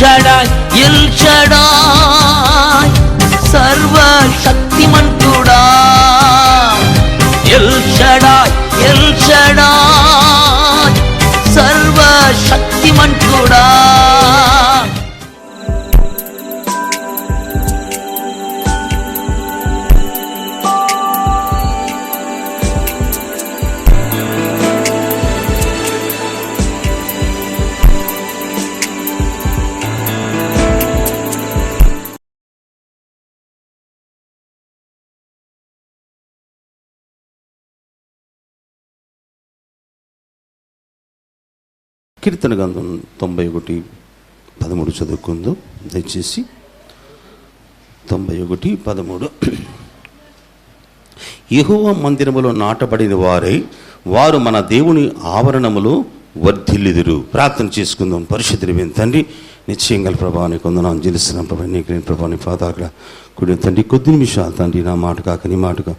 இல்ஷடாய் இல்ஷடாய் కీర్తన గ్రంథం తొంభై ఒకటి పదమూడు చదువుకుందో. దయచేసి తొంభై ఒకటి పదమూడు. యెహోవ మందిరములో నాటబడిన వారై వారు మన దేవుని ఆవరణములో వర్ధిల్లిదురు. ప్రార్థన చేసుకుందాం. పరిశుద్ధి తండ్రి నిశ్చయంగా ప్రభావాన్ని కొందనాం జలిస్తున్నాం ప్రభా నీకు నేను ప్రభాని పాదాకడ కుడి తండ్రి కొద్ది నిమిషాలు తండ్రి నా మాట కాక నీ మాటగా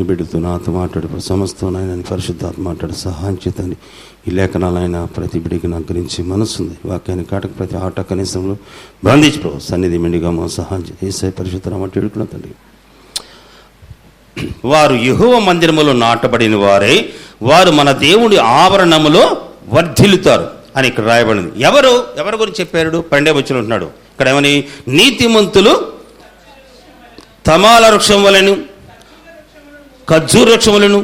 నీ బిడ్డతో నాతో మాట్లాడు సమస్తం ఆయన పరిశుద్ధాత్మ మాట్లాడు. సహాయం చేతని ఈ లేఖనాలైన ప్రతి బిడికి నాకు గురించి మనసుంది. వాక్యాన్ని కాటక ప్రతి ఆట కనీసంలో బంధించి ప్రభు సన్నిధి మెండిగా మా సహాయం చేసే ఏసై పరిశుద్ధ తండ్రి. వారు యహువ మందిరములో నాటబడిన వారే వారు మన దేవుడి ఆవరణములో వర్ధిల్లుతారు అని ఇక్కడ రాయబడింది. ఎవరు? ఎవరి గురించి చెప్పారు? పండే వచ్చిన ఉంటున్నాడు. ఇక్కడ ఏమని? నీతిమంతులు తమాల వృక్షం వలెను ఖర్జూర వృక్షములను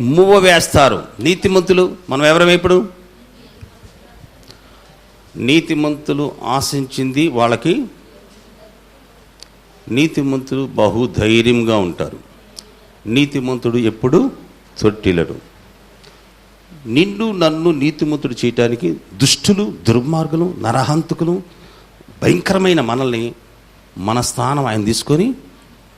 మువ్వ వేస్తారు. నీతిమంతులు మనం ఎవరం ఇప్పుడు? నీతిమంతులు ఆశించింది వాళ్ళకి నీతిమంతులు బహుధైర్యంగా ఉంటారు. నీతిమంతుడు ఎప్పుడు తొట్టిలడు నిన్ను నన్ను నీతిమంతుడు చేయటానికి దుష్టులు దుర్మార్గులు నరహంతుకులు భయంకరమైన మనల్ని మన స్థానం ఆయన తీసుకొని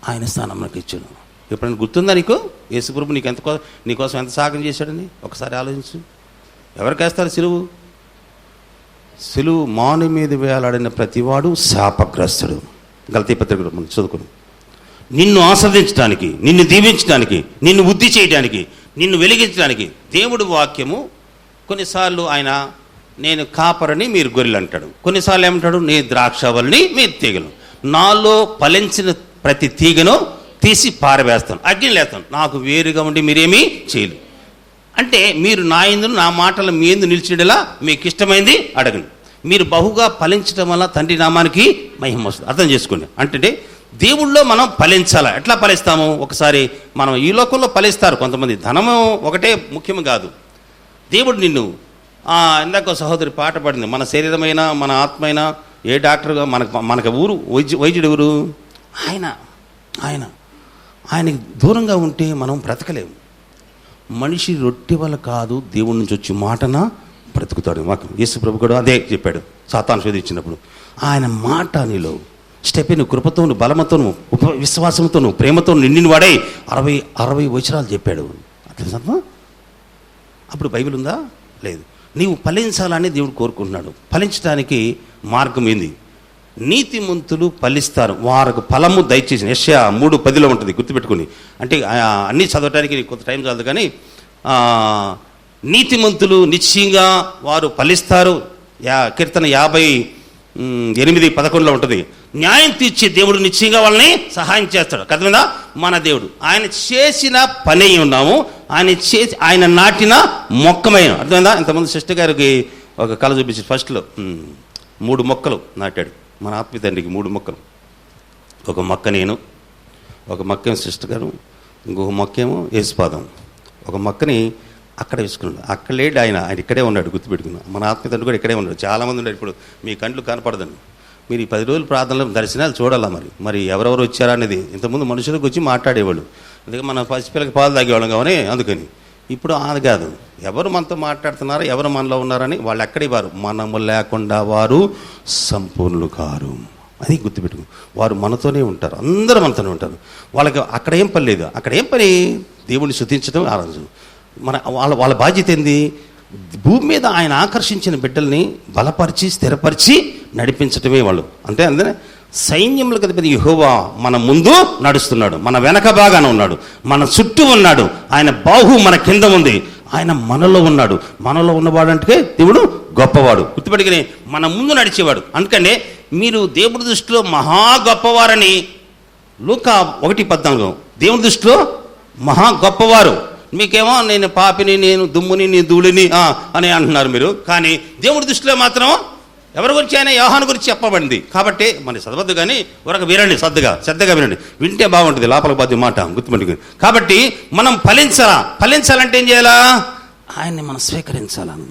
ఆయన స్థానం మనకి ఇచ్చాడు. ఎప్పుడైనా గుర్తుందా నీకు? యేసుప్రభు నీకు ఎంత నీకోసం ఎంత సాగం చేశాడని? ఒకసారి ఆలోచించు. ఎవరికేస్తారు సిలువు? సిలువు మాను మీద వేలాడిన ప్రతివాడు శాపగ్రస్తుడు. గలతీ పత్రికలు మనం చదువుకుని నిన్ను ఆస్వాదించడానికి నిన్ను దీవించడానికి నిన్ను బుద్ధి చేయడానికి నిన్ను వెలిగించడానికి దేవుడు వాక్యము కొన్నిసార్లు ఆయన నేను కాపరని మీరు గొర్రెలు అంటాడు. కొన్నిసార్లు ఏమంటాడు? నీ ద్రాక్షవల్ని మీరు తీగలు నాలో ఫలించిన ప్రతి తీగను తీసి పారవేస్తాను అగ్ని లేస్తాను నాకు వేరుగా ఉండి మీరేమీ చేయలేదు. అంటే మీరు నా ఎందు నా మాటలు మీ ఎందు నిలిచేలా మీకు ఇష్టమైంది అడగండి. మీరు బహుగా ఫలించడం వల్ల తండ్రి నామానికి మహిమ వస్తుంది. అర్థం చేసుకోండి. అంటే దేవుళ్ళో మనం ఫలించాలా? ఎట్లా ఫలిస్తాము? ఒకసారి మనం ఈ లోకంలో ఫలిస్తారు కొంతమంది. ధనము ఒకటే ముఖ్యం కాదు. దేవుడు నిన్ను ఇందాక సహోదరి పాట పడింది. మన శరీరమైనా మన ఆత్మైనా ఏ డాక్టర్గా మనకు మనకు ఊరు వైద్యు వైద్యుడు ఎవరు? ఆయన ఆయన. ఆయనకి దూరంగా ఉంటే మనం బ్రతకలేము. మనిషి రొట్టె వల్ల కాదు దేవుడి నుంచి వచ్చి మాటన? బ్రతుకుతాడు మాకు యేసు ప్రభు కూడా అదే చెప్పాడు సాతాను శోధించినప్పుడు. ఆయన మాట నీలో స్టెపెను కృపతోను బలమతోను ఉప విశ్వాసంతోను ప్రేమతో నిండిన వాడై అరవై అరవై వచనాలు చెప్పాడు. అట్లా అప్పుడు బైబిల్ ఉందా? లేదు. నీవు ఫలించాలని దేవుడు కోరుకుంటున్నాడు. ఫలించడానికి మార్గం ఏంది? నీతిమంతులు ఫలిస్తారు. వారికి ఫలము దయచేసి యశ్యా మూడు పదిలో ఉంటుంది గుర్తుపెట్టుకుని. అంటే అన్నీ చదవటానికి కొంత టైం చాలదు కానీ నీతిమంతులు నిశ్చయంగా వారు ఫలిస్తారు. యా కీర్తన యాభై ఎనిమిది పదకొండులో ఉంటుంది. న్యాయం తీర్చే దేవుడు నిశ్చయంగా వాళ్ళని సహాయం చేస్తాడు. కదా మన దేవుడు. ఆయన చేసిన పని ఉన్నాము. ఆయన చేసి ఆయన నాటిన మొక్కమైన అర్థమైందా? ఇంతమంది సిస్టర్ గారికి ఒక కళ చూపించి ఫస్ట్లో. మూడు మొక్కలు నాటాడు. మన ఆత్మీయ తండ్రికి మూడు మొక్కలు. ఒక మొక్క నేను ఒక మొక్కేమో సిస్టర్ గారు ఇంకొక మొక్కేమో యేసుపాదం ఒక మొక్కని అక్కడ వేసుకున్నాడు. అక్కడ లేడు ఆయన ఆయన ఇక్కడే ఉన్నాడు గుర్తుపెట్టుకున్నాను మన ఆత్మీయ తండ్రి కూడా ఇక్కడే ఉన్నాడు. చాలామంది ఉన్నారు ఇప్పుడు. మీ కంట్లు కనపడదండి. మీరు ఈ పది రోజులు ప్రార్థనలు దర్శనాలు చూడాలా మరి? మరి ఎవరెవరు వచ్చారా అనేది? ఇంతకుముందు మనుషులకు వచ్చి మాట్లాడేవాళ్ళు. అందుకే మన పసిపిల్లకి పాలు తాగేవాళ్ళం కానీ అందుకని. ఇప్పుడు అది కాదు. ఎవరు మనతో మాట్లాడుతున్నారో ఎవరు మనలో ఉన్నారని వాళ్ళు ఎక్కడి వారు మనము లేకుండా వారు సంపూర్ణులు కారు. అది గుర్తుపెట్టుకు. వారు మనతోనే ఉంటారు. అందరూ మనతోనే ఉంటారు. వాళ్ళకి అక్కడ ఏం పని లేదు. అక్కడ ఏం పని? దేవుణ్ణి శుద్ధించడం ఆరాధన మన వాళ్ళ వాళ్ళ బాధ్యత ఏంది? భూమి మీద ఆయన ఆకర్షించిన బిడ్డల్ని బలపరిచి స్థిరపరిచి నడిపించటమే వాళ్ళు. అంటే అందుకనే సైన్యములకు అధిపతి యెహోవా మన ముందు నడుస్తున్నాడు. మన వెనక భాగాన ఉన్నాడు. మన చుట్టూ ఉన్నాడు. ఆయన బాహు మన కింద ఉంది. ఆయన మనలో ఉన్నాడు. మనలో ఉన్నవాడు అంటే దేవుడు గొప్పవాడు. గుర్తుపెట్టుకుని మన ముందు నడిచేవాడు. అందుకనే మీరు దేవుడి దృష్టిలో మహా గొప్పవారని లూక ఒకటి పద్నాలుగు. దేవుని దృష్టిలో మహా గొప్పవారు. మీకేమో నేను పాపిని నేను దుమ్ముని నీ ధూళిని అని అంటున్నారు మీరు. కానీ దేవుడి దృష్టిలో మాత్రం ఎవరి గురించి అయినా యోహాను గురించి చెప్పబడింది. కాబట్టి మన చదవద్దు కానీ ఒక వినండి శ్రద్ధగా శ్రద్ధగా వినండి. వింటే బాగుంటుంది లోపల బాధ్య మాట గుర్తుపెట్టుకుని. కాబట్టి మనం ఫలించాలా ఫలించాలంటే ఏం చేయాలా? ఆయన్ని మనం స్వీకరించాలన్న.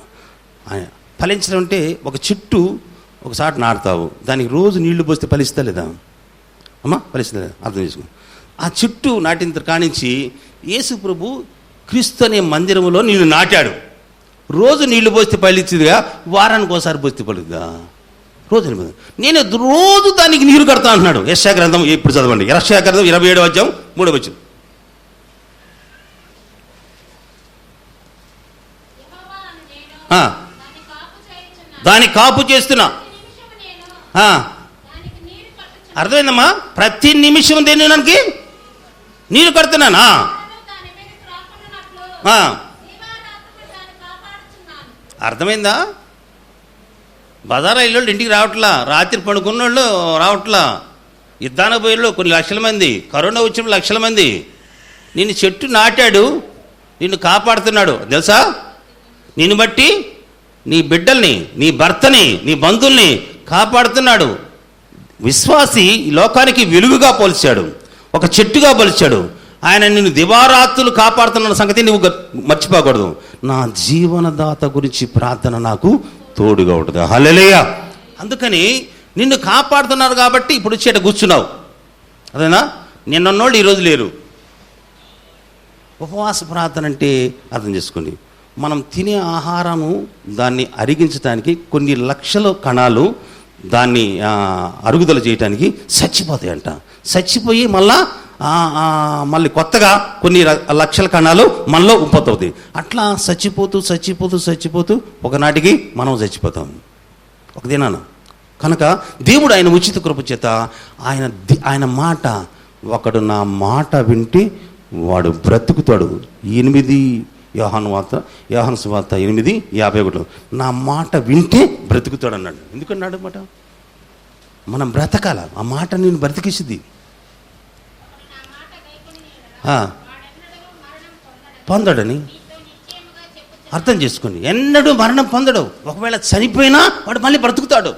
ఆయన ఫలించడం అంటే ఒక చెట్టు ఒకసారి నాటుతావు. దానికి రోజు నీళ్ళు పోస్తే ఫలిస్తా లేదా? అమ్మా ఫలిస్తా అర్థం చేసుకో ఆ చెట్టు నాటిన కానించి యేసు ప్రభు క్రీస్తు అనే మందిరంలో నిన్ను నాటాడు. రోజు నీళ్ళు పోస్తే పలిచిదిగా వారానికి ఒకసారి పోస్తే పలుకుదా రోజు ఎనిమిది. నేను రోజు దానికి నీరు కడతా అంటున్నాడు. యశా గ్రంథం ఇప్పుడు చదవండి. యశా గ్రంథం ఇరవై ఏడు అధ్యాయం మూడో వచ్చింది దాన్ని కాపు దాని కాపు చేస్తున్నా అర్థమైందమ్మా? ప్రతి నిమిషం దేని దానికి నీరు కడుతున్నానా వానలు దాని మీదకి రాకుండానట్లు ఆ, దీవారాత్రులు దాన్ని కాపాడుచున్నాను. అర్థమైందా? బజారా ఇల్లు ఇంటికి రావట్లా రాత్రి పడుకున్న వాళ్ళు రావట్లా. యుద్ధానికి పోయేళ్ళు కొన్ని లక్షల మంది కరోనా వచ్చిన లక్షల మంది. నిన్ను చెట్టు నాటాడు నిన్ను కాపాడుతున్నాడు. తెలుసా? నిన్ను బట్టి నీ బిడ్డల్ని నీ భర్తని నీ బంధుల్ని కాపాడుతున్నాడు. విశ్వాసి ఈ లోకానికి వెలుగుగా పోల్చాడు. ఒక చెట్టుగా పోల్చాడు. ఆయన నిన్ను దివారాత్రులు కాపాడుతున్న సంగతి నువ్వు మర్చిపోకూడదు. నా జీవనదాత గురించి ప్రార్థన నాకు తోడుగా ఉంటుంది. హలలేయ అందుకని నిన్ను కాపాడుతున్నారు కాబట్టి ఇప్పుడు వచ్చేట కూర్చున్నావు. అదేనా? నిన్నోళ్ళు ఈరోజు లేరు. ఉపవాస ప్రార్థన అంటే అర్థం చేసుకోండి. మనం తినే ఆహారము దాన్ని అరిగించడానికి కొన్ని లక్షల కణాలు దాన్ని అరుగుదల చేయడానికి చచ్చిపోతాయంట. చచ్చిపోయి మళ్ళా మళ్ళీ కొత్తగా కొన్ని లక్షల కణాలు మనలో ఉత్పత్తి అవుతాయి అట్లా చచ్చిపోతూ చచ్చిపోతూ చచ్చిపోతూ ఒకనాటికి మనం చచ్చిపోతాం. ఒక దినాన. కనుక దేవుడు ఆయన ఉచిత కృప చేత ఆయన ఆయన మాట ఒకడు నా మాట వింటే వాడు బ్రతుకుతాడు. ఎనిమిది యోహాను వార్త యోహాను వార్త ఎనిమిది యాభై ఒకటి నా మాట వింటే బ్రతుకుతాడు అన్నాడు ఎందుకన్నాడు మాట మనం బ్రతకాల. ఆ మాట నేను బ్రతికిస్తుంది నా మాట గైకొని ఆ, వాడెన్నడూ మరణం పొందడు. పొందడని. అర్థం చేసుకోండి ఎన్నడూ మరణం పొందడు. ఒకవేళ చనిపోయినా వాడు మళ్ళీ బ్రతుకుతాడు.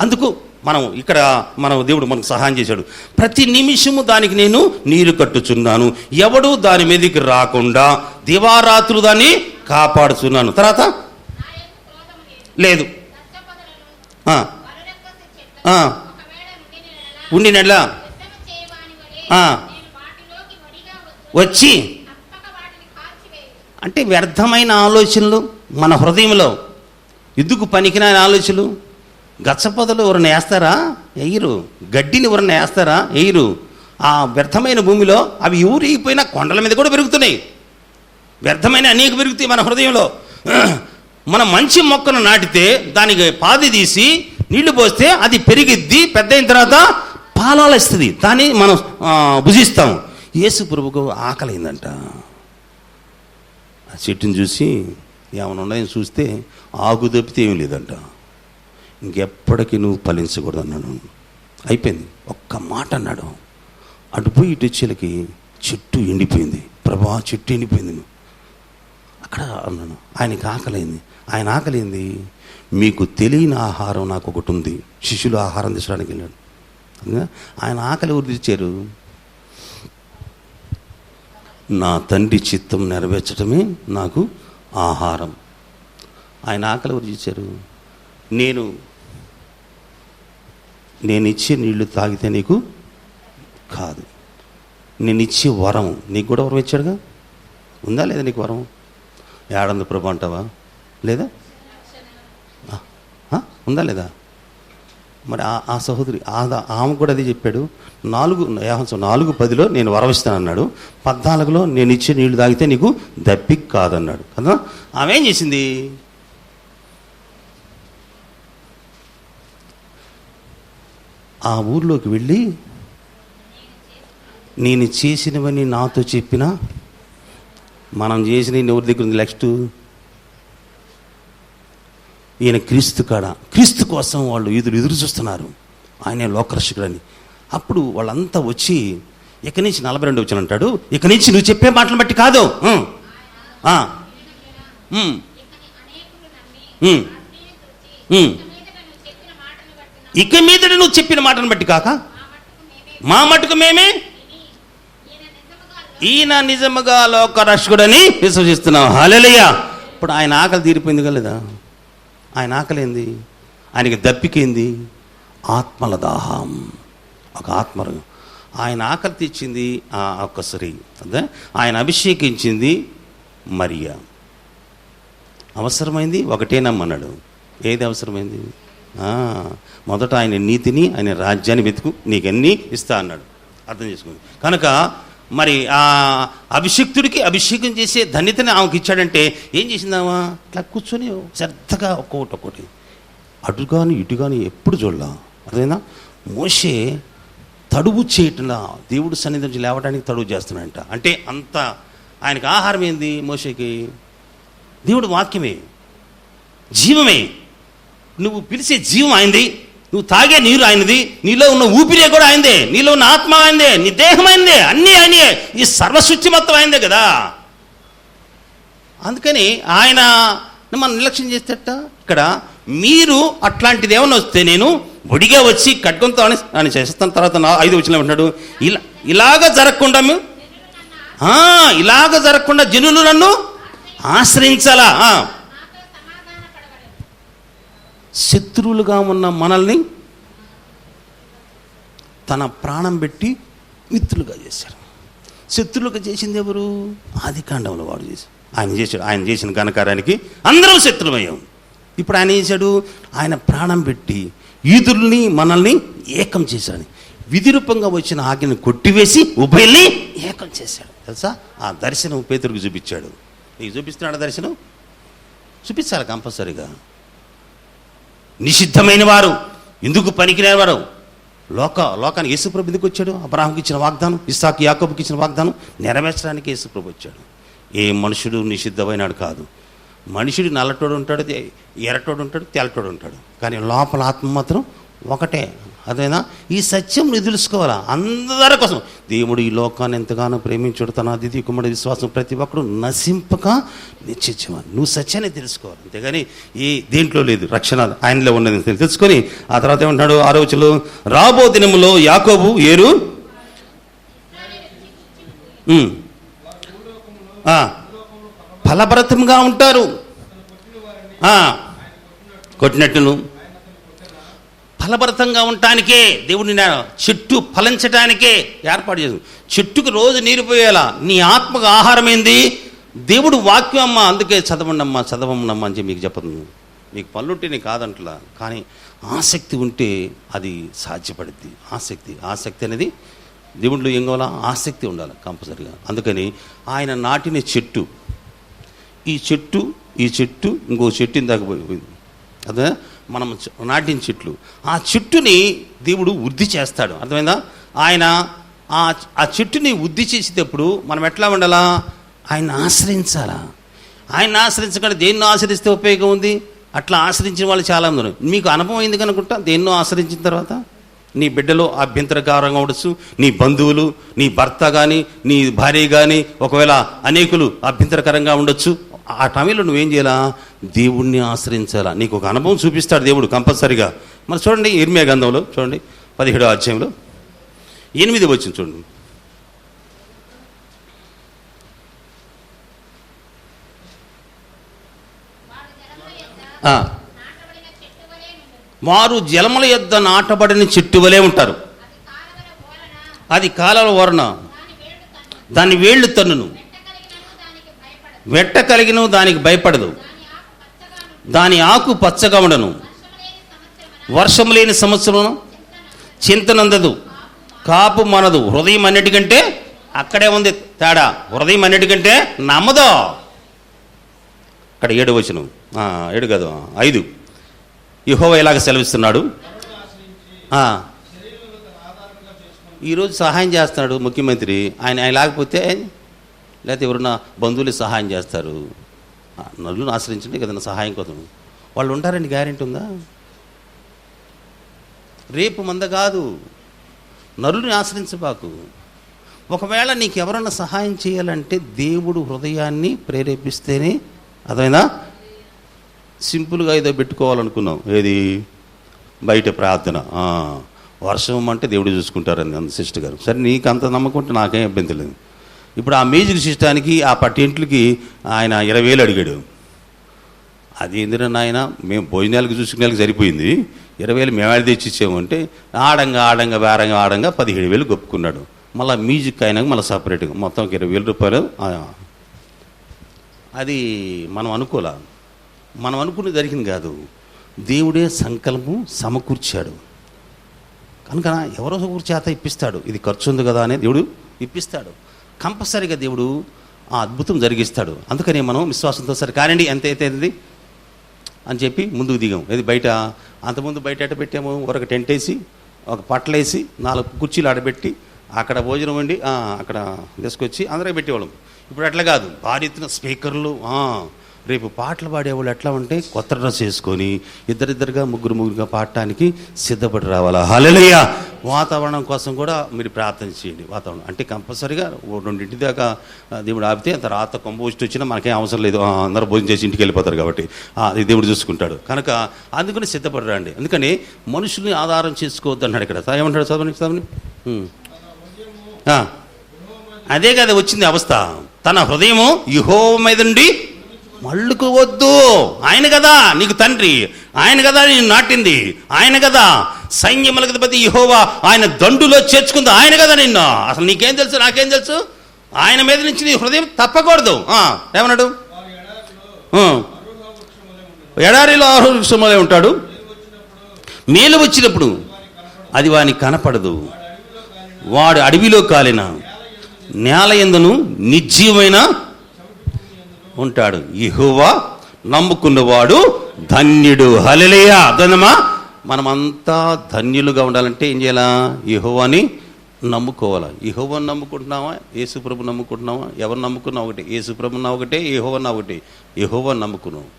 అందుకు మనం ఇక్కడ మనం దేవుడు మనకు సహాయం చేశాడు. ప్రతి నిమిషము దానికి నేను నీరు కట్టుచున్నాను. ఎవడు దాని మీదకి రాకుండా దివారాత్రులు దాన్ని కాపాడుచున్నాను. తర్వాత? లేదు. ఉండి నెల. వచ్చి అంటే వ్యర్థమైన ఆలోచనలు మన హృదయంలో ఎందుకు పనికిరాని ఆలోచనలు. గచ్చపొదలు ఎవరిని వేస్తారా? ఎయ్యరు. గడ్డిని ఎవరిని వేస్తారా? ఎయ్యరు. ఆ వ్యర్థమైన భూమిలో అవి ఊరిగిపోయినా కొండల మీద కూడా పెరుగుతున్నాయి. వ్యర్థమైన అనేక పెరుగుతాయి మన హృదయంలో. మన మంచి మొక్కను నాటితే దానికి పాది తీసి నీళ్ళు పోస్తే అది పెరిగిద్ది పెద్ద అయిన తర్వాత పాలాలు ఇస్తుంది. దాన్ని మనం భుజిస్తాము యేసు ప్రభుకు ఆకలిందంట. ఆ చెట్టుని చూసి ఏమైనా ఉన్నాయని చూస్తే ఆకు తప్పితే ఏం లేదంట. ఇంకెప్పటికీ నువ్వు ఫలించకూడదు అన్నాడు. అయిపోయింది. ఒక్క మాట అన్నాడు. అటు పోయి ఇటు వచ్చేలకి చెట్టు ఎండిపోయింది. ప్రభా చెట్టు ఎండిపోయింది నువ్వు. అక్కడ అన్నాను. ఆయనకి ఆకలింది. ఆయన ఆకలింది మీకు తెలియని ఆహారం నాకు ఒకటి ఉంది. శిష్యులు ఆహారం తీసుకోవడానికి వెళ్ళాడు. ఆయన ఆకలి ఊరు తెచ్చారు నా తండ్రి చిత్తం నెరవేర్చడమే నాకు ఆహారం. ఆయన ఆకలి ఎవరు నేను నేను ఇచ్చే నీళ్ళు తాగితే నీకు కాదు. నేను ఇచ్చే వరం నీకు కూడా వరం ఇచ్చాడుగా? ఉందా లేదా నీకు వరం? ఏడంది ప్రభు అంటావా? లేదా? ఉందా లేదా? మరి ఆ ఆ సహోదరి ఆ ఆమె కూడా అది చెప్పాడు. నాలుగు యాహంసం నాలుగు పదిలో నేను వరవిస్తాను అన్నాడు పద్నాలుగులో నేను ఇచ్చే నీళ్ళు తాగితే నీకు దప్పి కాదన్నాడు. కదా? ఆమె ఏం చేసింది? ఆ ఊర్లోకి వెళ్ళి నేను చేసినవని నాతో చెప్పిన మనం చేసిన ఎవరి దగ్గర ఉంది? నెక్స్ట్ ఈయన క్రీస్తు కాడ. క్రీస్తు కోసం వాళ్ళు ఎదురు ఎదురు చూస్తున్నారు. ఆయనే లోకరక్షకుడని. అప్పుడు వాళ్ళంతా వచ్చి ఇక నుంచి నలభై రెండు వచ్చిన అంటాడు. ఇక నుంచి నువ్వు చెప్పే మాటలు బట్టి కాదు. ఇక మీదట నువ్వు చెప్పిన మాటను బట్టి కాక? మా మటుకు మేమే? ఈయన నిజముగా లోకరక్షకుడని విశ్వసిస్తున్నాం. హల్లెలూయా. ఇప్పుడు ఆయన ఆకలి తీరిపోయింది కదా. ఆయన ఆకలింది? ఆయనకి దప్పికింది? ఆత్మల దాహం. ఒక ఆత్మ ఆయన ఆకలి తెచ్చింది ఆ ఒక్క స్త్రీ అదే ఆయన అభిషేకించింది మరియా. అవసరమైంది ఒకటేనమ్మన్నాడు ఏది అవసరమైంది? మొదట ఆయన నీతిని ఆయన రాజ్యాన్ని వెతుకు నీకన్నీ ఇస్తా అన్నాడు. అర్థం చేసుకుంది కనుక మరి ఆ అభిషిక్తుడికి అభిషేకం చేసే ధన్యతని ఆమెకి ఇచ్చాడంటే ఏం చేసిందామా? ఇట్లా కూర్చొని శ్రద్ధగా ఒక్కొక్కటి ఒక్కటి అటుగాని ఇటుగాని ఎప్పుడు చూడలా. అర్థమైందా? మోషే తడువు చేయటంలా దేవుడు సన్నిధి నుంచి లేవడానికి తడువు చేస్తున్నాడంట. అంటే అంత ఆయనకి ఆహారం ఏంది మోషేకి? దేవుడు వాక్యమే. జీవమే. నువ్వు పిలిచే జీవం ఆయనది. నువ్వు తాగే నీరు ఆయనది నీలో ఉన్న ఊపిరే కూడా ఆయనదే నీలో ఉన్న ఆత్మ ఆయనదే నీ దేహం ఆయనదే అన్నీ ఆయనే ఈ సర్వశుద్ధి మొత్తం ఆయనదే కదా. అందుకని ఆయన మనం నిర్లక్ష్యం చేసేట ఇక్కడ మీరు అట్లాంటిది ఏమైనా వస్తే నేను ఒడిగా వచ్చి ఖడ్గంతో అని అని చేస్తాను తర్వాత ఐదు వచ్చిన ఉంటాడు ఇలా ఇలాగ జరగకుండా మేము ఇలాగ జరగకుండా జనులు నన్ను ఆశ్రయించాలా ఆ. నాతో సమాధాన పడవలెను శత్రువులుగా ఉన్న మనల్ని తన ప్రాణం పెట్టి మిత్రులుగా చేశారు. శత్రులుగా చేసింది ఎవరు? ఆది కాండంలో వాడు చేశారు ఆయన చేశాడు ఆయన చేసిన ఘనకార్యానికి అందరం శత్రువయ్యాం ఇప్పుడు ఆయన చేశాడు? ఆయన ప్రాణం పెట్టి ఈదుల్ని మనల్ని ఏకం చేశాడు. విధి రూపంగా వచ్చిన ఆజ్ఞను కొట్టివేసి ఉభయల్ని ఏకం చేశాడు. తెలుసా? ఆ దర్శనం పేతురికి చూపించాడు. నీకు చూపిస్తున్నాడు దర్శనం? చూపించాలి కంపల్సరీగా. నిషిద్ధమైన వారు ఎందుకు పనికిరాని వారు లోక లోకానికి యేసుప్రభు ఎందుకు వచ్చాడు? అబ్రాహంకి ఇచ్చిన వాగ్దానం ఇస్సాకి యాకబుకి ఇచ్చిన వాగ్దానం నెరవేర్చడానికి యేసుప్రభు వచ్చాడు. ఏ మనుషుడు నిషిద్ధమైనాడు కాదు. మనుషుడు నల్లటోడు ఉంటాడు ఎర్రటోడు ఉంటాడు తెల్లటోడు ఉంటాడు. కానీ లోపల ఆత్మ మాత్రం ఒకటే. అదేనా ఈ సత్యం నువ్వు తెలుసుకోవాలా? అందరి కోసం. దేవుడు ఈ లోకాన్ని ఎంతగానో ప్రేమించుడు. తన అతిథి కుమ్మడి విశ్వాసం ప్రతి ఒక్కడు నశింపక నిశ్చించమని నువ్వు సత్యాన్ని తెలుసుకోవాలి. అంతేగాని ఈ దేంట్లో లేదు. రక్షణ ఆయనలో ఉన్నది తెలుసుకొని ఆ తర్వాత ఏమంటాడు ఆరోచనలు రాబో దినములో యాకోబు ఏరు? ఫలభరతంగా ఫలభరితంగా ఉంటారు. కొట్టినట్టును ఫలభరితంగా ఉండటానికే దేవుడిని నా చెట్టు ఫలించటానికే ఏర్పాటు చేసు చెట్టుకు రోజు నీరు పోయేలా నీ ఆత్మకు ఆహారం ఏంది? దేవుడు వాక్యం అమ్మ అందుకే చదవండమ్మా చదవమ్మా అని చెప్పి మీకు చెప్పదు మీకు పనులుంటే కాదంటలా కానీ ఆసక్తి ఉంటే అది సాధ్యపడుద్ది. ఆసక్తి ఆసక్తి అనేది దేవుడిలో ఏం కావాలా? ఆసక్తి ఉండాలి కంపల్సరిగా. అందుకని ఆయన నాటిన చెట్టు ఈ చెట్టు ఈ చెట్టు ఇంకో చెట్టు ఇందాక పోయింది. అదే మనం నాటిన చెట్లు. ఆ చెట్టుని దేవుడు వృద్ధి చేస్తాడు. అర్థమైందా? ఆయన ఆ ఆ చెట్టుని వృద్ధి చేసేటప్పుడు మనం ఎట్లా ఉండాలా? ఆయన ఆశ్రయించాలా? ఆయన ఆశ్రయించకుండా దేన్నో ఆశ్రయిస్తే ఉపయోగం ఉంది? అట్లా ఆశ్రయించిన వాళ్ళు చాలా మంది ఉన్నారు. మీకు అనుభవం అయింది కనుకుంటా? దేన్నో ఆశ్రయించిన తర్వాత? నీ బిడ్డలో అభ్యంతరకారంగా ఉండొచ్చు. నీ బంధువులు నీ భర్త కానీ నీ భార్య కానీ ఒకవేళ అనేకులు అభ్యంతరకరంగా ఉండొచ్చు. ఆ టైంలో నువ్వేం చేయాలా? దేవుణ్ణి ఆశ్రయించాలా? నీకు ఒక అనుభవం చూపిస్తాడు దేవుడు కంపల్సరిగా. మరి చూడండి ఇర్మియా గంధంలో చూడండి పదిహేడో అధ్యాయంలో. ఎనిమిది వచ్చింది చూడండి. వారు జలముల యొద్ద నాటబడిన చెట్టు వలె ఉంటారు. అది కాలాల వరణ దాని వేళ్ళు తన్నును వెంట కలిగినను దానికి భయపడదు వెట్ట కలిగిన దానికి భయపడదు. దాని ఆకు పచ్చగా ఉండను. వర్షం లేని సంవత్సరం చింతనందదు కాపు మనదు. హృదయం అన్నిటికంటే అక్కడే ఉంది తేడా. హృదయం అన్నిటికంటే నమ్మదో. అక్కడ ఏడు వచనం. ఏడు కాదు ఐదు. యహోవ ఇలాగ సెలవిస్తున్నాడు. ఈరోజు సహాయం చేస్తున్నాడు ముఖ్యమంత్రి. ఆయన ఆయన లేకపోతే లేకపోతే ఎవరైనా బంధువులు సహాయం చేస్తారు. ఆ, ఆశ్రయించండి ఏదైనా సహాయం కోసం. వాళ్ళు ఉంటారండి గ్యారెంటీ ఉందా? రేపు మంద కాదు. నరుని ఆశ్రయించబాకు. ఒకవేళ నీకు ఎవరన్నా సహాయం చేయాలంటే దేవుడు హృదయాన్ని ప్రేరేపిస్తేనే అదైనా సింపుల్గా ఏదో పెట్టుకోవాలనుకున్నాం. ఏది? బయట ప్రార్థన. వర్షం అంటే దేవుడు చూసుకుంటారని అంత సిస్టర్ గారు. సరే నీకు అంత నమ్మకం ఉంటే నాకేం ఇబ్బంది లేదు. ఇప్పుడు ఆ మ్యూజిక్ సిస్టానికి ఆ పట్టింట్లకి ఆయన ఇరవై వేలు అడిగాడు. అది ఎందుకంటే నాయన మేము భోజనాలకు చూసుకునేలకు సరిపోయింది. ఇరవై వేలు మేము తెచ్చి ఇచ్చామంటే ఆడంగా ఆడంగా వేరంగా ఆడంగా పదిహేడు వేలు గొప్పుకున్నాడు. మళ్ళీ మ్యూజిక్ అయినాక మళ్ళీ సపరేట్గా మొత్తం ఇరవై వేల రూపాయలు అది మనం అనుకోలే. మనం అనుకుని జరిగింది కాదు. దేవుడే సంకల్పం సమకూర్చాడు. కనుక ఎవరో ఒకరి చేత ఇప్పిస్తాడు. ఇది ఖర్చు ఉంది కదా అని దేవుడు ఇప్పిస్తాడు. కంపల్సరీగా దేవుడు ఆ అద్భుతం జరిగిస్తాడు. అందుకని మనం విశ్వాసంతో సరే కానండి ఎంత అయితే అని చెప్పి ముందుకు దిగాం. ఇది బయట? అంతకుముందు బయట ఎట్ట పెట్టాము? ఒక టెంట్ వేసి ఒక పట్టలేసి నాలుగు కుర్చీలు ఆడబెట్టి అక్కడ భోజనం వండి అక్కడ తీసుకొచ్చి అందరూ పెట్టేవాళ్ళం. ఇప్పుడు అట్లా కాదు. భారీ ఎత్తున స్పీకర్లు రేపు పాటలు పాడేవాళ్ళు ఎట్లా ఉంటే కొత్త డ్రెస్ వేసుకొని ఇద్దరిద్దరుగా ముగ్గురు ముగ్గురుగా పాడటానికి సిద్ధపడి రావాలా? హల్లెలూయ! వాతావరణం కోసం కూడా మీరు ప్రార్థన చేయండి. వాతావరణం అంటే కంపల్సరీగా రెండింటి దాకా దేవుడు ఆపితే తర్వాత కొంపోస్ట్ వచ్చినా మనకేం అవసరం లేదు. అందరూ భోజనం చేసి ఇంటికి వెళ్ళిపోతారు కాబట్టి. అది దేవుడు చూసుకుంటాడు. కనుక అందుకని సిద్ధపడి రండి. అందుకని మనుషుల్ని ఆధారం చేసుకోవద్దు అన్నాడు ఇక్కడ. ఏమంటాడు చదవని చదవని అదే కదా వచ్చింది అవస్థ. తన హృదయము యుహో మళ్ళుకు వద్దు ఆయన కదా నీకు తండ్రి. ఆయన కదా నేను నాటింది. ఆయన కదా సైన్యముల అధిపతి యహోవా ఆయన దండులో చేర్చుకుంది. ఆయన కదా నిన్ను. అసలు నీకేం తెలుసు? నాకేం తెలుసు? ఆయన మీద నుంచి నీ హృదయం తప్పకూడదు. ఏమన్నాడు? ఎడారిలో ఎడారిలో ఆరోగ్యమలే ఉంటాడు. మేలు వచ్చినప్పుడు అది వానికి కనపడదు. వాడు అడవిలో కాలిన నేల ఎందును? నిర్జీవమైన ఉంటాడు. ఇహువా నమ్ముకున్నవాడు ధన్యుడు. హలెలయ్యా అర్థమా మనమంతా ధన్యులుగా ఉండాలంటే ఏం చేయాలా? ఇహోవాని నమ్ముకోవాలా? యహోవాని నమ్ముకుంటున్నావా? యేసుప్రభు నమ్ముకుంటున్నావా? ఎవరు నమ్ముకున్నా ఒకటి. యేసుప్రభున్నా ఒకటే యహోవన్నా ఒకటి. యహోవా నమ్ముకున్నావు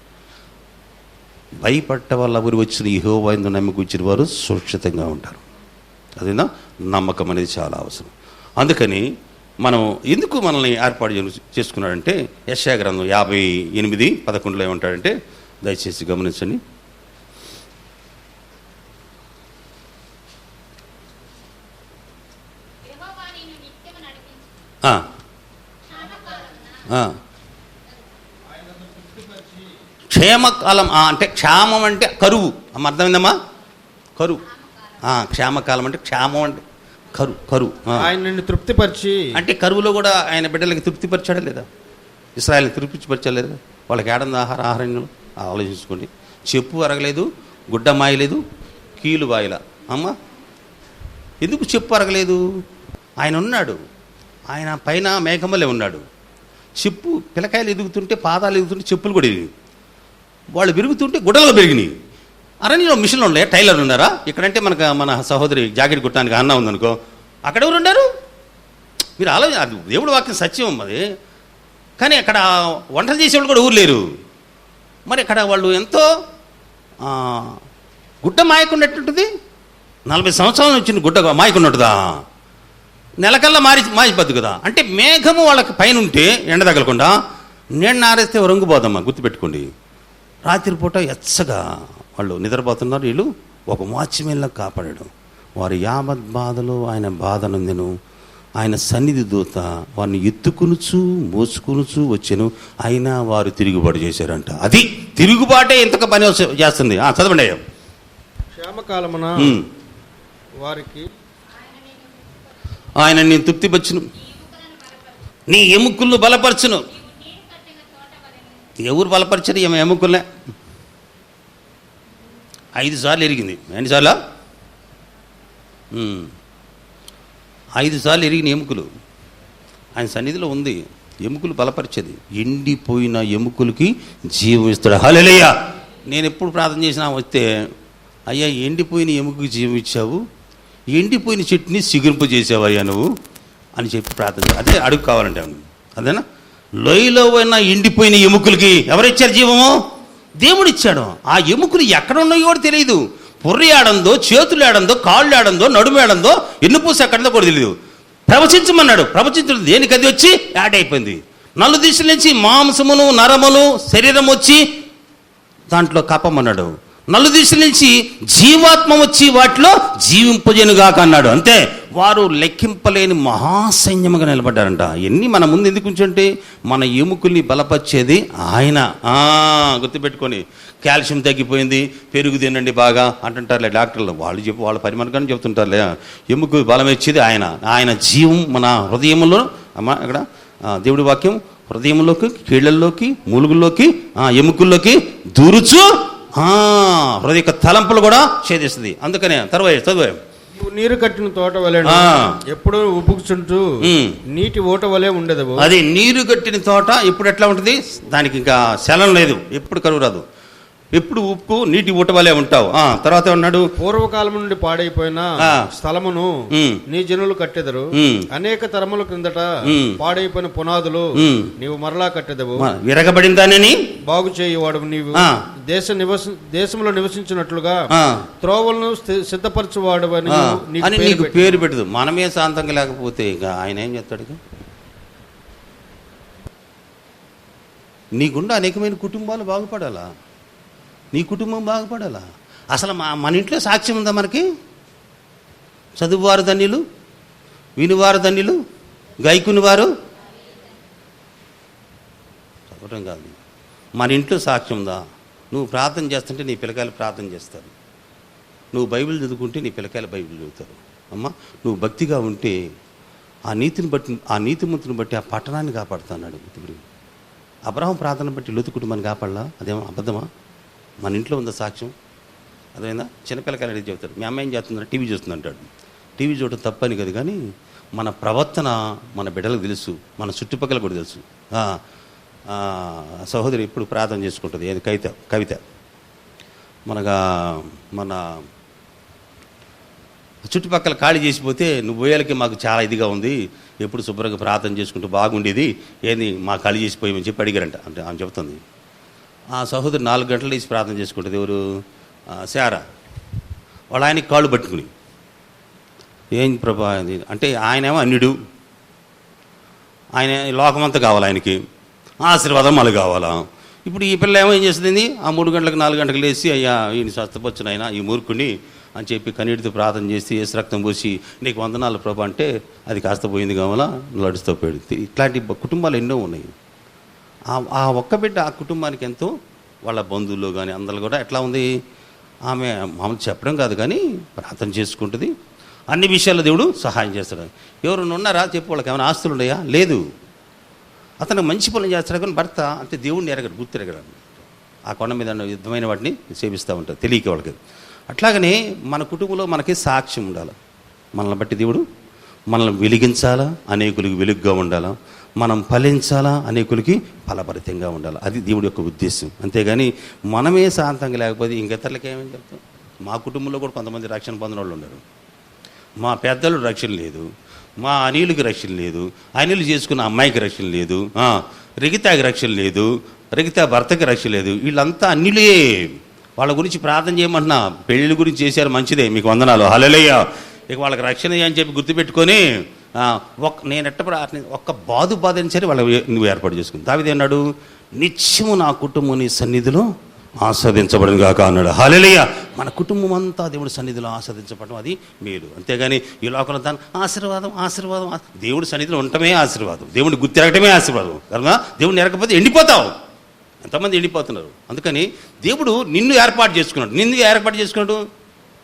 భయపడ్డ వాళ్ళ ఊరి వచ్చిన ఇహోవా ఎందు నమ్మకం వచ్చిన వారు సురక్షితంగా ఉంటారు. అదేనా? నమ్మకం అనేది చాలా అవసరం. అందుకని మనం ఎందుకు మనల్ని ఏర్పాటు చేసుకున్నాడంటే యశా గ్రంథం యాభై ఎనిమిది పదకొండులో ఏమంటాడంటే దయచేసి గమనించండి. క్షేమకాలం అంటే క్షేమం అంటే కరువు. అమ్మ అర్థమైందమ్మా? కరువు. క్షేమకాలం అంటే క్షేమం అంటే కరు కరువు ఆ. ఆయన తృప్తిపరిచి అంటే కరువులో కూడా ఆయన బిడ్డలకి తృప్తిపరిచాడా లేదా? ఇస్రాయల్ని తృప్తిపరిచాడు లేదా వాళ్ళకి ఏడంది ఆహార ఆహారంలో ఆలోచించుకోండి. చెప్పు అరగలేదు గుడ్డ మాయలేదు కీలు వాయల. అమ్మ ఎందుకు చెప్పు అరగలేదు? ఆయన ఉన్నాడు. ఆయన పైన మేఘమలే ఉన్నాడు. చెప్పు పిల్లకాయలు ఎదుగుతుంటే పాదాలు ఎదుగుతుంటే చెప్పులు కూడా ఎదిగినాయి వాళ్ళు పెరుగుతుంటే గుడ్డలు పెరిగినాయి. అరణ్యంలో మిషన్లు ఉండే టైలర్ ఉన్నారా? ఇక్కడంటే మనకు మన సహోదరి జాకెట్ కుట్టడానికి అన్న ఉందనుకో. అక్కడ ఎవరు ఉన్నారు మీరు ఆలోచన అది దేవుడు వాక్యం సత్యం అది. కానీ అక్కడ వంటలు చేసేవాళ్ళు కూడా ఊరు లేరు. మరి అక్కడ వాళ్ళు ఎంతో గుడ్డ మాయకున్నట్టుంటుంది. నలభై సంవత్సరాల వచ్చిన గుడ్డ మాయకున్నట్టుదా? నెలకల్లా మారి మారిపోద్దు కదా. అంటే మేఘము వాళ్ళకి పైన ఉంటే ఎండ తగలకుండా నేను ఆరేస్తే రంగు పోదమ్మా గుర్తుపెట్టుకోండి. రాత్రిపూట ఎచ్చగా వాళ్ళు నిద్రపోతున్నారు. వీళ్ళు ఒక వాచ్మెన్లా కాపాడాడు. వారి యావత్ బాధలో ఆయన బాధ నందెను ఆయన సన్నిధి దూత వారిని ఎత్తుకునుచు మోసుకునుచు వచ్చాను. అయినా వారు తిరుగుబాటు చేశారంట. అది తిరుగుబాటే ఇంతక పని చేస్తుంది. ఆ, చదవండి అయ్యా. క్షేమకాలమున. వారికి ఆయన నేను తృప్తిపచ్చును. నీ ఎముకలను బలపరచును. ఎవరు బలపరిచారు? ఈమె ఎముకలే ఐదు సార్లు ఎరిగింది. ఎన్నిసార్లు ఐదు సార్లు ఎరిగిన ఎముకలు. ఆయన సన్నిధిలో ఉంది. ఎముకలు బలపరిచేది. ఎండిపోయిన ఎముకలకి జీవం ఇస్తాడు. హలెలయ్య నేను ఎప్పుడు ప్రార్థన చేసినా వస్తే అయ్యా ఎండిపోయిన ఎముకకి జీవం ఇచ్చావు. ఎండిపోయిన చెట్టుని సిగురింపు చేసావయ్యా నువ్వు అని చెప్పి ప్రార్థన అదే అడుగు కావాలంటే అదేనా? లోయలో ఉన్న ఎండిపోయిన ఎముకలకి ఎవరిచ్చారు జీవము? దేవుడిచ్చాడు. ఆ ఎముకలు ఎక్కడ ఉన్నాయో కూడా తెలియదు. పుర్రి ఆడందో చేతులు ఆడందో కాళ్ళు ఆడందో నడుము ఆడందో ఎన్నుపూస ఎక్కడందో కూడా తెలియదు. ప్రవచించమన్నాడు. ప్రవచించడం దేనికి? అది వచ్చి యాడ్ అయిపోయింది. నలు దిశల నుంచి మాంసమును నరములు శరీరం వచ్చి దాంట్లో కప్పమన్నాడు. నలు దిశల నుంచి జీవాత్మ వచ్చి వాటిలో జీవింపజేనుగాక అన్నాడు. అంతే వారు లెక్కింపలేని మహాసైన్యముగా నిలబడ్డారంట. ఎన్ని మన ముందు ఎందుకు ఉంచంటే మన ఎముకల్ని బలపరిచేది ఆయన. గుర్తుపెట్టుకొని కాల్షియం తగ్గిపోయింది పెరుగు తినండి బాగా అంటుంటారులే డాక్టర్లు. వాళ్ళు చెప్పి వాళ్ళ పరిమాణం చెప్తుంటారులే. ఎముక బలం ఇచ్చేది ఆయన. ఆయన జీవం మన హృదయంలో అమ్మ ఇక్కడ దేవుడి వాక్యం హృదయంలోకి కీళ్ళల్లోకి మూలుగుల్లోకి ఎముకల్లోకి దూరుచు హృదయ తలంపులు కూడా ఛేదిస్తుంది. అందుకనే తర్వాత చదువు నీరు కట్టిన తోట వలె. ఎప్పుడూ ఉమ్. నీటి ఓట వలె ఉండేదవు అది నీరు కట్టిన తోట ఇప్పుడు ఎట్లా ఉంటుంది? దానికి ఇంకా శలం లేదు. ఎప్పుడు కరువు రాదు. ఎప్పుడు ఉప్పు నీటి ఊట వలె ఉంటావు ఆ, తర్వాత ఉన్నాడు పూర్వకాలం నుండి పాడైపోయిన. స్థలమును. నీ జనులు కట్టెదరు. అనేక తరముల క్రిందట. పాడైపోయిన పునాదులు. నీవు మరలా కట్టెదవు మ- విరగబడిన దానిని బాగు చేయువాడు నీవు. దేశ నివస దేశంలో నివసించినట్లుగా త్రోవలను సిద్ధపరచువాడు అని నీకు పేరు పెట్టదు మనమే శాంతంగా లేకపోతే ఇక ఆయన ఏం చేస్తాడు ఇక? నీకుండా అనేకమైన కుటుంబాలు బాగుపడాలా నీ కుటుంబం బాగుపడాలా? అసలు మా మన ఇంట్లో సాక్ష్యం ఉందా మనకి? చదువువారు ధన్యులు? వినివారు ధన్యులు? గైకుని వారు? చదవటం కాదు. మన ఇంట్లో సాక్ష్యం ఉందా? నువ్వు ప్రార్థన చేస్తుంటే నీ పిల్లకాయలు ప్రార్థన చేస్తారు. నువ్వు బైబిల్ చదువుకుంటే నీ పిల్లకాయలు బైబిల్ చదువుతారు. అమ్మ నువ్వు భక్తిగా ఉంటే ఆ నీతిని బట్టి ఆ నీతిమంతుని బట్టి ఆ పట్టణాన్ని కాపాడుతున్నాడు. ఇప్పుడు అబ్రహం ప్రార్థన బట్టి లోతు కుటుంబాన్ని కాపాడలా? అదేమో అబద్ధమా? మన ఇంట్లో ఉందా సాక్ష్యం? అదేనా చిన్నపిల్లకాయలు అడిగి చెబుతారు మీ అమ్మాయి ఏం చేస్తుందంటే టీవీ చూస్తుంది అంటాడు టీవీ చూడటం తప్పని కదా కానీ మన ప్రవర్తన మన బిడ్డలకు తెలుసు మన చుట్టుపక్కల కూడా తెలుసు. సహోదరి ఇప్పుడు ప్రార్థన చేసుకుంటుంది. ఏది? కవిత కవిత. మనగా మన చుట్టుపక్కల ఖాళీ చేసిపోతే నువ్వు పోయేలకి మాకు చాలా ఇదిగా ఉంది. ఎప్పుడు శుభ్రంగా ప్రార్థన చేసుకుంటూ బాగుండేది. ఏంది? మా ఖాళీ చేసిపోయామని చెప్పి అడిగారంట. అంటే ఆమె చెప్తుంది ఆ సహోదరు నాలుగు గంటలు లేచి ప్రార్థన చేసుకుంటుంది. ఎవరు? శార శారా. వాళ్ళ ఆయనకి కాళ్ళు పట్టుకుని. ఏం ప్రభా అంటే ఆయనేమో అన్యుడు. ఆయన లోకమంతా కావాలి ఆయనకి. ఆశీర్వాదం మళ్ళీ కావాలా? ఇప్పుడు ఈ పిల్ల ఏమో ఏం చేస్తుంది? ఆ మూడు గంటలకు నాలుగు గంటలకు లేచి అయ్యా ఈయన స్వస్థపచ్చిన ఆయన ఈ మూర్ఖుని అని చెప్పి కన్నీటితో ప్రార్థన చేసి ఏసు రక్తం పోసి నీకు వందనాలు ప్రభా అంటే అది కాస్త పోయింది కావాలా? నడుస్తూ పోయింది ఇట్లాంటి కుటుంబాలు ఎన్నో ఉన్నాయి. ఆ- ఆ ఒక్క బిడ్డ ఆ కుటుంబానికి ఎంతో వాళ్ళ బంధువులు కానీ అందరు కూడా ఎట్లా ఉంది? ఆమె మామూలు చెప్పడం కాదు కానీ ప్రార్థన చేసుకుంటుంది. అన్ని విషయాల్లో దేవుడు సహాయం చేస్తాడు. ఎవరు ఉన్నారా చెప్పు వాళ్ళకి ఏమైనా ఆస్తులు ఉన్నాయా? లేదు. అతను మంచి పనులు చేస్తాడు కానీ భర్త అంటే దేవుడిని ఎరగడు గుర్తు ఆ కొండ మీద యుద్ధమైన వాటిని సేవిస్తూ ఉంటారు తెలియక వాళ్ళకి. అట్లాగనే మన కుటుంబంలో మనకి సాక్ష్యం ఉండాలి. మనల్ని బట్టి దేవుడు మనల్ని వెలిగించాలా? అనేకులకు వెలుగుగా ఉండాలా? మనం ఫలించాలా అనేకులకి ఫలభరితంగా ఉండాలి. అది దేవుడి యొక్క ఉద్దేశం. అంతేగాని మనమే శాంతంగా లేకపోతే ఇంకెతరులకి ఏమని చెప్తాం? మా కుటుంబంలో కూడా కొంతమంది రక్షణ పొందిన వాళ్ళు ఉన్నారు మా పెద్దలు రక్షణ లేదు. మా అనిలుకి రక్షణ లేదు. అనిలు చేసుకున్న అమ్మాయికి రక్షణ లేదు. రిగితాకి రక్షణ లేదు. రిగితా భర్తకి రక్షణ లేదు. వీళ్ళంతా అన్నిలే వాళ్ళ గురించి ప్రార్థన చేయమంటున్నా. పెళ్ళిళ్ళ గురించి చేశారు మంచిదే. మీకు వందనాలు. హలలేయ ఇక వాళ్ళకి రక్షణ అని చెప్పి గుర్తుపెట్టుకొని ఒక్క నేను ఎట్ట ప్రా- ఒక్క బాధు బాధని సరే వాళ్ళ నువ్వు ఏర్పాటు చేసుకుని దావిదేనాడు నిత్యము నా కుటుంబం నీ సన్నిధిలో ఆస్వాదించబడను కాక అన్నాడు. హాలెలయ్య మన కుటుంబం అంతా దేవుడి సన్నిధిలో ఆస్వాదించబడడం అది మేలు. అంతేగాని ఈ లోకంలో దాని ఆశీర్వాదం ఆశీర్వాదం దేవుడి సన్నిధిలో ఉండటమే ఆశీర్వాదం. దేవుడిని గుర్తిరగటమే ఆశీర్వాదం. కదా దేవుడిని ఎరగకపోతే ఎండిపోతావు. ఎంతమంది ఎండిపోతున్నారు. అందుకని దేవుడు నిన్ను ఏర్పాటు చేసుకున్నాడు. నిన్ను ఏర్పాటు చేసుకున్నాడు?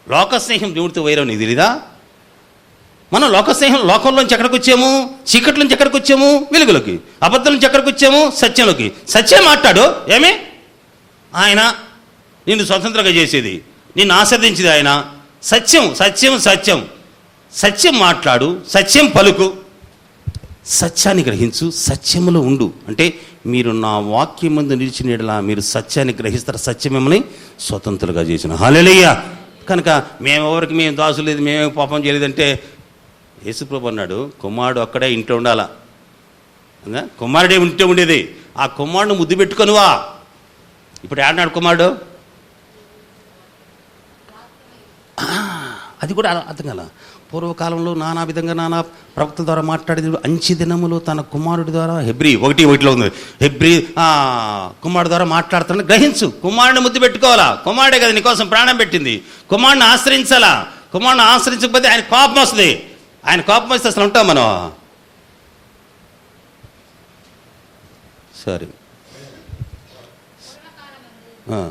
లోక స్నేహం దేవుడితో వైరం నీకు తెలీదా? మనం లోక స్నేహం లోకంలోంచి ఎక్కడికి వచ్చాము? చీకటి నుంచి ఎక్కడికి వచ్చాము? వెలుగులోకి. అబద్ధం నుంచి ఎక్కడికి వచ్చాము? సత్యంలోకి. సత్యం మాట్లాడు. ఏమి? ఆయన నిన్ను స్వతంత్రంగా చేసేది. నిన్ను ఆస్వాదించేది ఆయన. సత్యం సత్యం సత్యం. సత్యం మాట్లాడు. సత్యం పలుకు. సత్యాన్ని గ్రహించు. సత్యములో ఉండు. అంటే మీరు నా వాక్యం ముందు నిలిచిన మీరు సత్యాన్ని గ్రహిస్తారు. సత్యం మిమ్మల్ని స్వతంత్రులుగా చేసిన. హాలేలయ్యా కనుక మేమెవరికి మేము దాసు లేదు మేమే పాపం చేయలేదంటే యేసుప్రభు అన్నాడు కుమారుడు అక్కడే ఇంట్లో ఉండాలా? కుమారుడే ఉంటే ఉండేది. ఆ కుమారుడు ముద్దు పెట్టుకొనువా ఇప్పుడు ఏడన్నాడు కుమారుడు? అది కూడా అర్థం కదా పూర్వకాలంలో నానా విధంగా నానా ప్రవక్త ద్వారా మాట్లాడేది అంచి దినములో తన కుమారుడి ద్వారా హెబ్రి ఒకటి ఒకటిలో ఉంది. హెబ్రి కుమారుడు ద్వారా మాట్లాడుతున్నా గ్రహించు. కుమారుడిని ముద్దు పెట్టుకోవాలా? కుమారుడే కదా నీకోసం ప్రాణం పెట్టింది. కుమారుడిని ఆశ్రయించాలా? కుమారుడిని ఆశ్రయించకపోతే ఆయన కోపం వస్తుంది. ఆయన కోపం వస్తే అసలు ఉంటాం మనం. సరే hmm.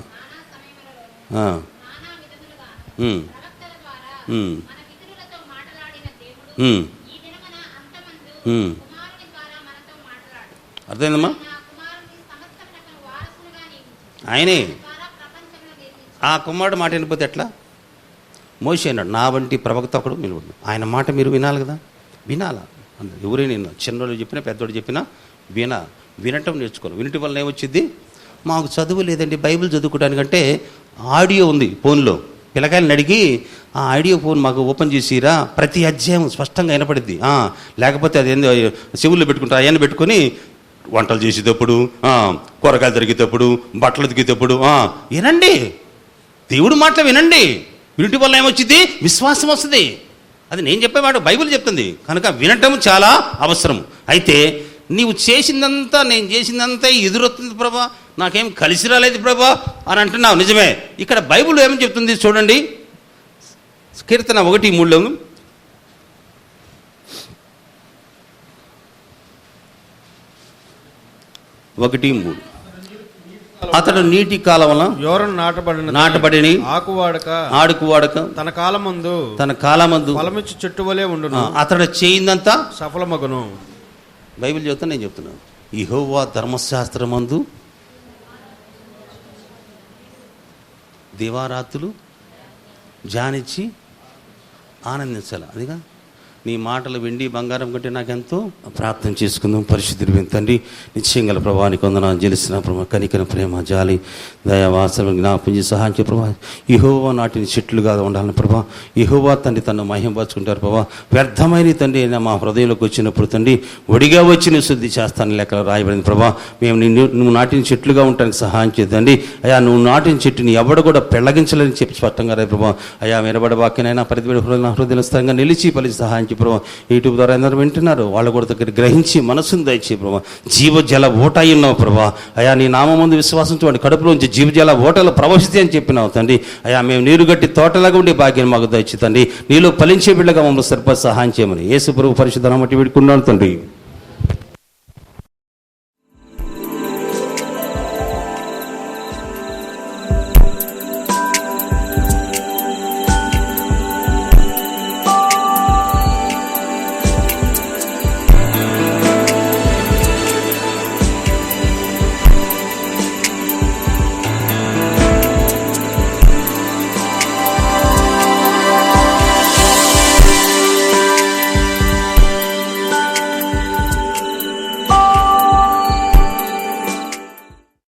hmm. hmm. అర్థమైందమ్మా? ఆయనే. ఆ కుమారుడు మాట వినిపోతే ఎట్లా? మోసే అన్నాడు నా వంటి ప్రవక్త ఒకడు మీరు ఆయన మాట మీరు వినాలి కదా? వినాలా? అన్నది ఎవరే నేను చిన్నోళ్ళు చెప్పినా పెద్దోడు చెప్పినా విన వినటం నేర్చుకోవాలి. వినటం వల్ల ఏమొచ్చింది? మాకు చదువు లేదండి. బైబిల్ చదువుకోవడానికంటే ఆడియో ఉంది ఫోన్లో. పిల్లకాయలను అడిగి ఆ ఆడియో ఫోన్ మాకు ఓపెన్ చేసిరా? ప్రతి అధ్యాయం స్పష్టంగా వినపడింది లేకపోతే అది ఏందో చెవుల్లో పెట్టుకుంటారు. అవన్నీ పెట్టుకొని వంటలు చేసేటప్పుడు కూరగాయలు తరిగేటప్పుడు బట్టలు దిగేటప్పుడు వినండి. దేవుడు మాటలు వినండి. వినటి వల్ల ఏమొచ్చింది? విశ్వాసం వస్తుంది. అది నేను చెప్పేవాడు బైబిల్ చెప్తుంది. కనుక వినటం చాలా అవసరం. అయితే నీవు చేసిందంతా నేను చేసిందంతా ఎదురొస్తుంది ప్రభా. నాకేం కలిసి రాలేదు ప్రభా అని అంటున్నావు. నిజమే. ఇక్కడ బైబిల్ ఏమని చెప్తుంది చూడండి. కీర్తన ఒకటి మూడులో. ఒకటి మూడు. అతడు నీటి కాలంలో యోరను నాటబడిన నాటబడిని ఆకువాడక ఆడుకు వాడక తన కాలమందు తన కాలమందు ఫలమిచ్చు చెట్టు వలె ఉండును. అతడు చేయిందంతా సఫలమగును. బైబిల్ చెప్తా నేను చెప్తున్నాను ఇహోవా ధర్మశాస్త్రమందు దివారాత్రులు ధ్యానించి ఆనందించాలి. అదిగా నీ మాటలు వెండి బంగారం కంటే నాకెంతో? ప్రార్థన చేసుకుందాం. పరిశుద్ధి తండ్రి నిశ్చయం గల ప్రభావానికి వందనాలు జలిసిన ప్రభా కనికన ప్రేమ జాలి దయావాసన జ్ఞాపం చేసి సహాయం చే ప్రభా. ఇహోవా నాటిని చెట్లుగా ఉండాలని ప్రభా. ఇహోవా తండ్రి తను మహింపరచుకుంటారు ప్రభా. వ్యర్థమైన తండ్రి అయినా మా హృదయంలోకి వచ్చినప్పుడు తండ్రి ఒడిగా వచ్చి నువ్వు శుద్ధి చేస్తాను లెక్క రాయబడింది ప్రభా. మేము నిన్ను నువ్వు నాటిన చెట్లుగా ఉండడానికి సహాయం చేద్దండి అయా నువ్వు నాటిన చెట్టుని ఎవడు కూడా పెళ్ళగించలేని చెప్పి స్పష్టంగా రే ప్రభా. అయా వినబడ వాక్యనైనా పరిధి హృదయ హృదయ స్థలంగా నిలిచి పలిచి సహాయం చే ప్రభా యూట్యూబ్ ద్వారా అందరూ వింటున్నారు. వాళ్ళు కూడా దగ్గర గ్రహించి మనసును దయచే ప్రభా. జీవజల ఓట అయి ఉన్నావు ప్రభా. అయా నీ నామం ముందు విశ్వాసంతో వాడి కడుపులోంచి జీవజల ఓటలు ప్రవహిస్తే అని చెప్పినావు తండ్రి. అయా మేము నీరు గట్టి తోటలాగా ఉండే భాగ్యం మాకు దయచి తండ్రి. నీలో ఫలించే బిడ్డగా మమ్మల్ని సరిపడ సహాయం చేయమని యేసు ప్రభు పరిశుద్ధ మట్టి పెట్టుకున్నాను తండ్రి.